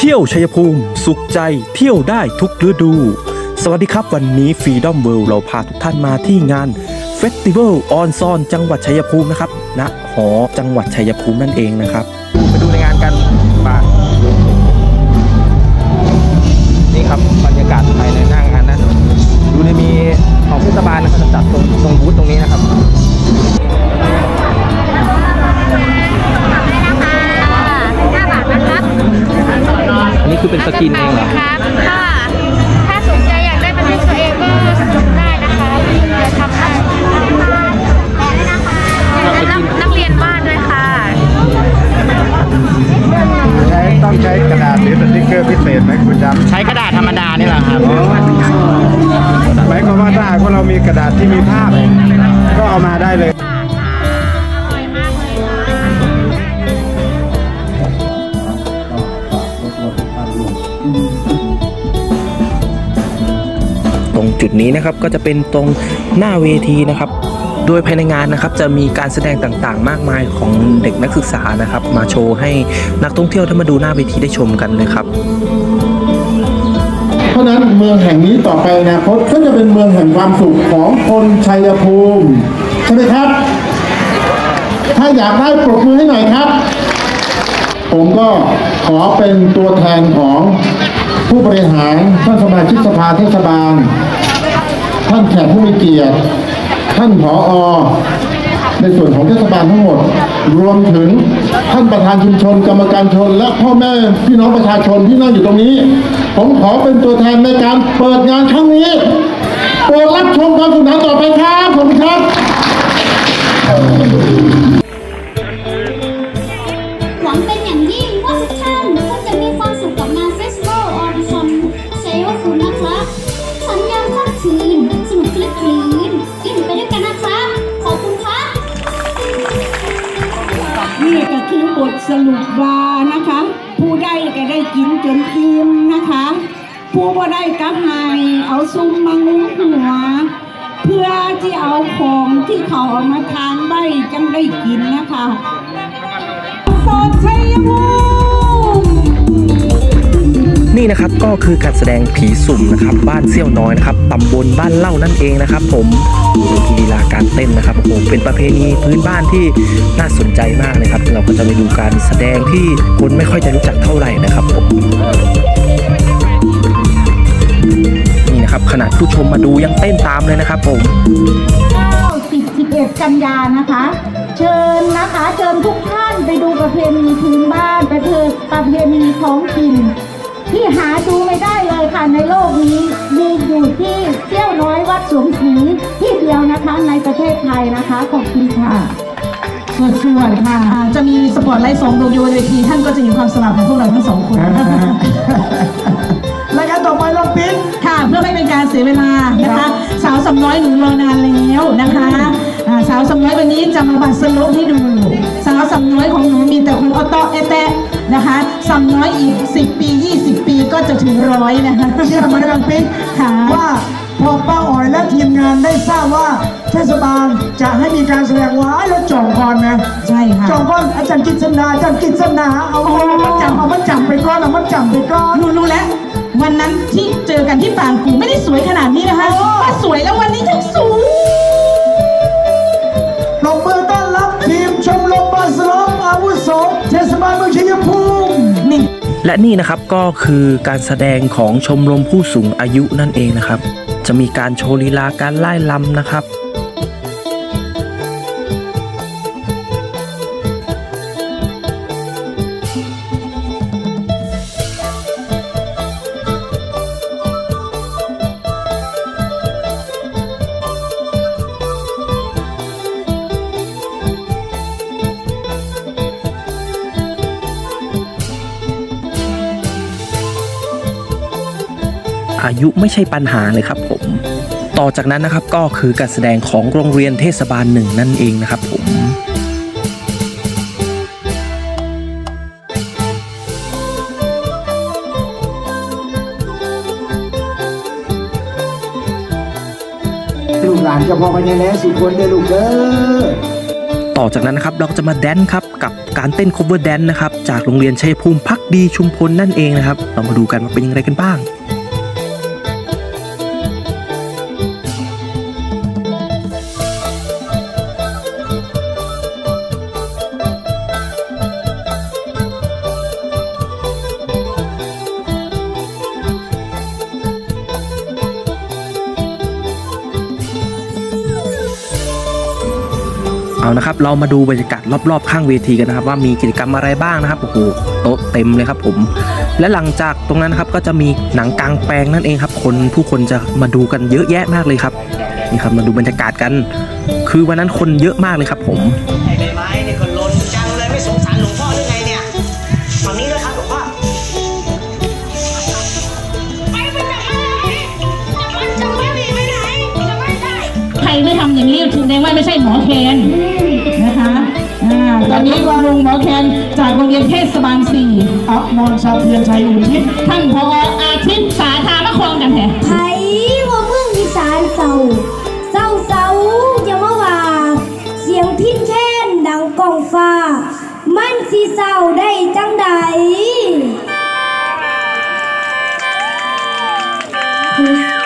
เที่ยวชัยภูมิ สุขใจเที่ยวได้ทุกฤดู สวัสดีครับวันนี้ฟรีดอมเวิลด์เราพาทุกท่านมาที่งานเฟสติวัลออนซอนจังหวัดชัยภูมินะครับณหอจังหวัดชัยภูมินั่นเองนะครับ ติกเกอร์พิเศษไหมคุณจำใช้กระดาษธรรมดานี่แหละครับหมายความว่าถ้าหากว่าเรามีกระดาษที่มีภาพ ก็เอามาได้เลยตรงจุดนี้นะครับก็จะเป็นตรงหน้าเวทีนะครับ โดยภายในงานนะครับจะมีการแสดงต่างๆ มากมายของเด็กนักศึกษานะครับ มาโชว์ให้นักท่องเที่ยวที่มาดูหน้าเวทีได้ชมกันเลยครับ เพราะฉะนั้นเมืองแห่งนี้ต่อไปอนาคตก็จะเป็นเมืองแห่งความสุขของคนชัยภูมิ ใช่ไหมครับ ถ้าอยากได้ปรบมือให้หน่อยครับ ผมก็ขอเป็นตัวแทนของผู้บริหารท่านสมาชิกสภาเทศบาล ท่านแขกผู้มีเกียรติ ท่านผออในส่วนของเทศบาลทั้งหมด รวมถึงท่านประธานชุมชนกรรมการชน และพ่อแม่พี่น้องประชาชนที่นั่งอยู่ตรงนี้ ผมขอเป็นตัวแทนในการเปิดงานครั้งนี้โปรดรับชมความสนุกสนานต่อไปครับ ขอบคุณครับ นี่ก็คือบทสรุปว่านะคะ ผู้ได้ก็ได้กินจนอิ่มนะคะ ผู้บ่ได้ก็ให้เอาซุ้มมางุ้มหัว เพื่อที่เอาของที่เขาเอามาทานไว้จังได้กินนะคะสดชั นี่นะครับก็คือการแสดงผีสุ่มนะครับบ้านเซี่ยวน้อยนะครับตำบลบ้านเล่านั่นเองนะครับ ผมดูที่ลีลาการเต้นนะครับโอ้โหเป็นประเพณีพื้นบ้านที่น่าสนใจมากเลยครับ เราก็จะไปดูการแสดงที่คนไม่ค่อยจะรู้จักเท่าไหร่นะครับผมนี่นะครับขนาดผู้ชมมาดูยังเต้นตามเลยนะครับผม11กันยานะคะ เชิญนะคะ เชิญทุกท่านไปดูประเพณีพื้นบ้านไปเถิดประเพณีท้องถิ่น ที่หาดูไม่ได้เลยค่ะในโลกนี้ มีอยู่ที่เซี่ยวน้อยวัดสวมศรีที่เดียวนะคะในประเทศไทยนะคะขอบคุณค่ะส่วนๆค่ะอ่าจะมีสปอตไลท์สองดวงอยู่บนเวทีท่านก็จะเห็นความสลับของพวกเราทั้งสองคน รายการต่อไปลงปิ๊กค่ะเพื่อไม่เป็นการเสียเวลานะคะสาวสำน้อยหนูรอนานแล้วนะคะอ่าสาวสำน้อยวันนี้จะมาบัดสรุปให้ดู สาวสำน้อยของหนูมีแต่คนออโต้เอเตะ นะคะสำน้อยอีก 10 ปี 20 ปีก็จะถึงร้อยนะคะ เชื่อไหมบางปิ๊กค่ะว่าพอป้าอ๋อยและทีมงานได้ทราบว่าเทศบาลจะให้มีการแสดงว้ายแล้วจ่องก่อนนะใช่ค่ะจ่องก่อนอาจารย์กิษณาอาจารย์กิษณาเอาเอามันจำเอามันจำไปก่อนเอามันจำไปก่อนหนูรู้แล้ว วันนั้นที่เจอกันที่ปางกูไม่ได้สวยขนาดนี้นะคะถ้าสวยแล้ววันนี้ทั้งสูงปรบมือ และนี่นะครับก็คือการแสดงของชมรมผู้สูงอายุนั่นเองนะครับ จะมีการโชว์ลีลาการไล่ลำนะครับ อายุไม่ใช่ปัญหาเลยครับผม ต่อจากนั้นนะครับก็คือการแสดงของโรงเรียนเทศบาลหนึ่งนั่นเองนะครับผมลูกหลานเจะพอพญาแลสุคนเด้อลูกเด้อต่อจากนั้นนะครับเราก็จะมาแดนซ์ครับกับการเต้น cover dance นะครับจากโรงเรียนชัยภูมิพักดีชุมพลนั่นเองนะครับ เรามาดูกันว่าเป็นยังไงกันบ้าง เอานะครับเรามาดูบรรยากาศรอบๆ ข้างเวทีกันนะครับ ว่ามีกิจกรรมอะไรบ้างนะครับโอ้โหโต๊ะเต็มเลยครับผม และหลังจากตรงนั้นนะครับก็จะมีหนังกลางแปลงนั่นเองครับ คนผู้คนจะมาดูกันเยอะแยะมากเลยครับนี่ครับมาดูบรรยากาศกัน คือวันนั้นคนเยอะมากเลยครับผม ดงว่าไม่ใช่หมอแคนนะคะอ่าตอนนี้คุณลุงหมอแคนจากโรงเรียนเทศบาลสี่อัพมอนชาเพียรชัยอุทิพย์ท่านพออาทิตย์สาธารณครกันแท้ไผว่าเมืองอีสานเศร้าเศร้าเศร้าอย่ามาว่า เสียงพินแค้นดังกองฟ้า มันสิเศร้าได้จังใดล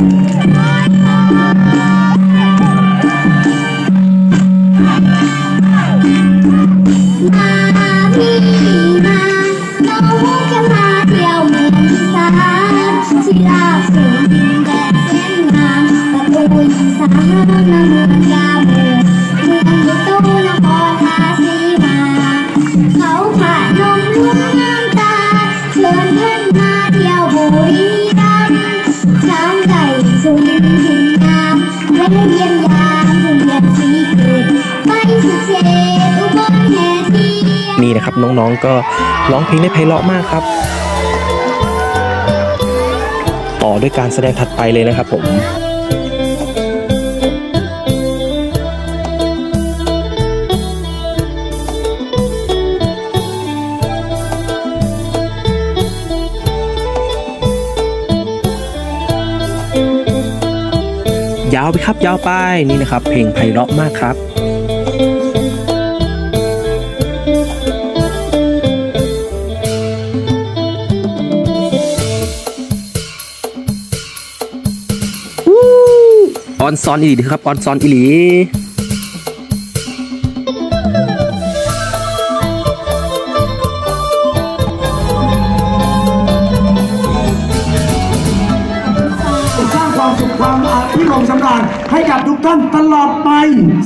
มา นะครับ น้องๆก็ร้องเพลงได้ไพเราะมากครับ ต่อด้วยการแสดงถัดไปเลยนะครับผมยาวไปครับยาวไปนี่นะครับ เพลงไพเราะมากครับ ออนซอนอีหลีครับออนซอนอีหลีสร้างความสุขความอาพิรมสำราญให้กับทุกท่านตลอดไป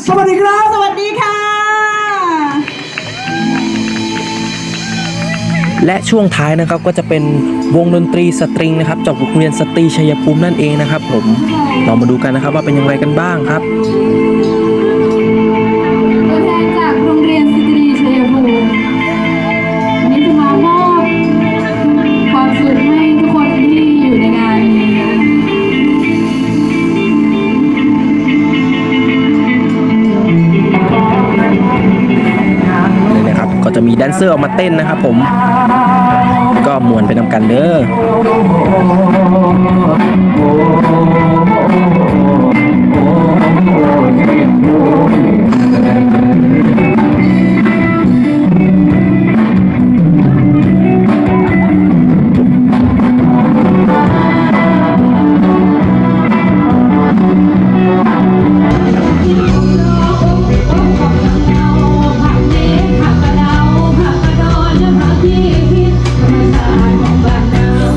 สวัสดีครับ สวัสดีค่ะ และช่วงท้ายนะครับก็จะเป็นวงดนตรีสตริงนะครับจากโรงเรียนสตรีชัยภูมินั่นเองนะครับ ผมเรามาดูกันนะครับว่าเป็นอย่างไรกันบ้างครับตัวแทนจากโรงเรียนสตรีชัยภูมินิจะมามอบความสุขให้ทุกคนที่อยู่ในงานนี้เลยนะครับก็จะมีแดนเซอร์ออกมาเต้นนะครับผม มวนไปนำกันเด้อ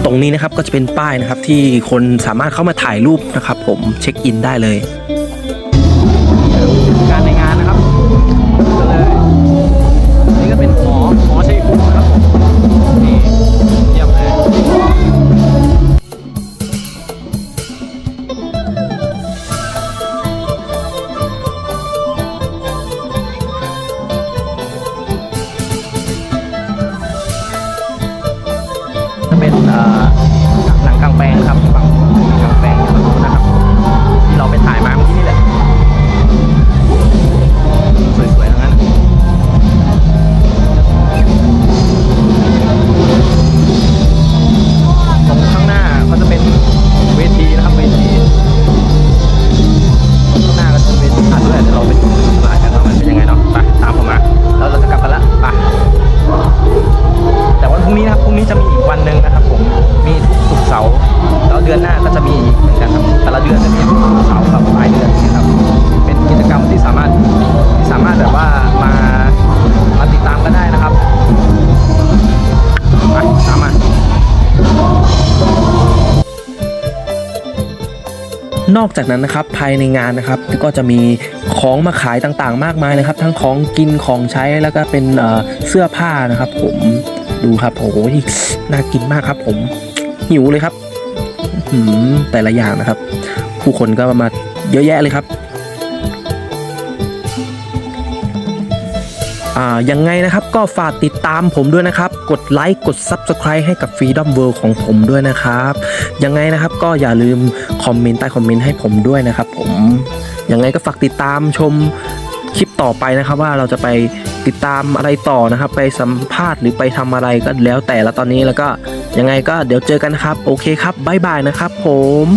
รงนี้นะครับก็จะเป็นป้ายนะครับที่คนสามารถเข้ามาถ่ายรูปนะครับ ผมเช็คอินได้เลย นอกจากนั้นนะครับภายในงานนะครับก็จะมีของมาขายต่างๆ มากมายนะครับ ทั้งของกินของใช้แล้วก็เป็นเสื้อผ้านะครับ ผมดูครับโอ้โหน่ากินมากครับ ผมหิวเลยครับแต่ละอย่างนะครับ ผู้คนก็มาเยอะแยะเลยครับ อ่ายังไงนะครับก็ฝากติดตามผมด้วยนะครับ กดไลค์กด Subscribe ให้กับ Freedom World ของผมด้วยนะครับ ยังไงนะครับก็อย่าลืมคอมเมนต์ใต้คอมเมนต์ให้ผมด้วยนะครับผมยังไงก็ฝากติดตามชมคลิปต่อไปนะครับว่าเราจะไปติดตามอะไรต่อนะครับ ไปสัมภาษณ์หรือไปทำอะไรก็แล้วแต่ละตอนนี้แล้วก็ยังไงก็เดี๋ยวเจอกันครับ โอเคครับบ๊ายบายนะครับผม